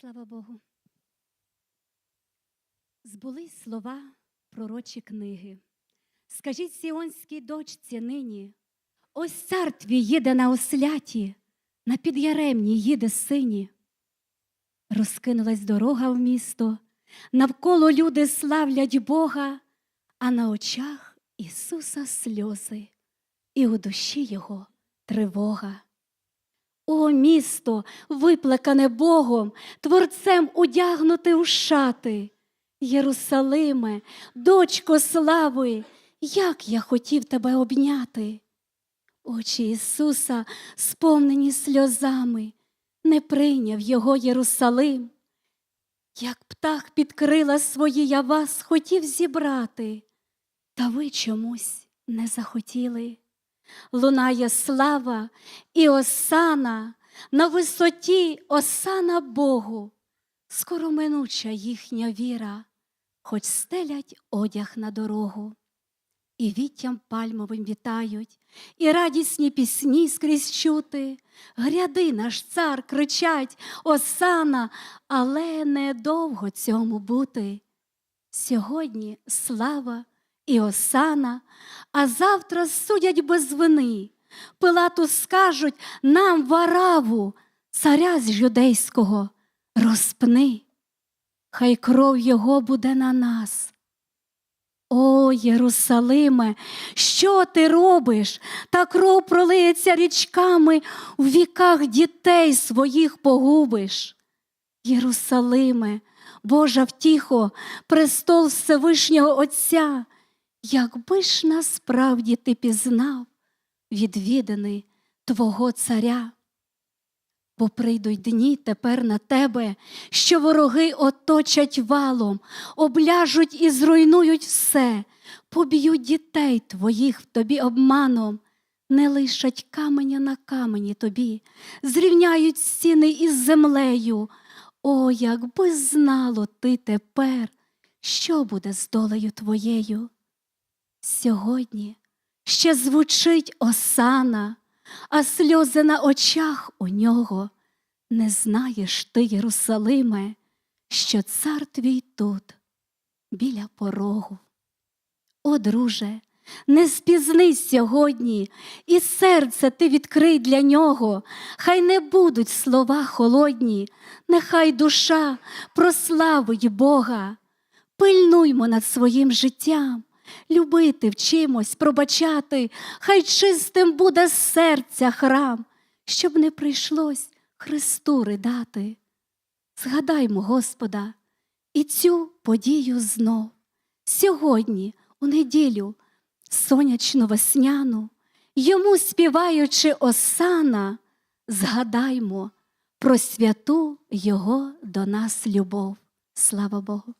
Слава Богу. Збулись слова пророчі книги. Скажіть сіонській дочці нині, ось цар твій їде на осляті, на підяремні їде сині. Розкинулась дорога в місто, навколо люди славлять Бога, а на очах Ісуса сльози, і у душі Його тривога. О, місто, виплекане Богом, Творцем удягнути у шати. Єрусалиме, дочко слави, як я хотів тебе обняти. Очі Ісуса, сповнені сльозами, не прийняв його Єрусалим. Як птах під крила свої я вас хотів зібрати, та ви чомусь не захотіли. Лунає слава і осана, на висоті осана Богу, скороминуча їхня віра, хоч стелять одяг на дорогу. І віттям пальмовим вітають, і радісні пісні скрізь чути. Гряди наш цар кричать Осана, але недовго цьому бути. Сьогодні слава і осана, а завтра судять без вини. Пилату скажуть нам вараву, царя з юдейського, розпни. Хай кров його буде на нас. О, Єрусалиме, що ти робиш? Та кров пролиється річками, в віках дітей своїх погубиш. Єрусалиме, Божа втіхо, престол Всевишнього Отця, якби ж насправді ти пізнав, відвіданий Твого царя. Бо прийдуть дні тепер на тебе, що вороги оточать валом, обляжуть і зруйнують все, поб'ють дітей твоїх в тобі обманом, не лишать каменя на камені тобі, зрівняють стіни із землею. О, якби знало ти тепер, що буде з долею твоєю. Сьогодні ще звучить осана, а сльози на очах у нього. Не знаєш ти, Єрусалиме, що цар твій тут, біля порогу. О, друже, не спізнись сьогодні, і серце ти відкрий для нього, хай не будуть слова холодні, нехай душа прославить Бога. Пильнуймо над своїм життям, любити вчимось, пробачати, хай чистим буде серця храм, щоб не прийшлось Христу ридати. Згадаймо Господа і цю подію знов. Сьогодні, у неділю, сонячну весняну, йому співаючи осана, згадаймо про святу Його до нас любов. Слава Богу!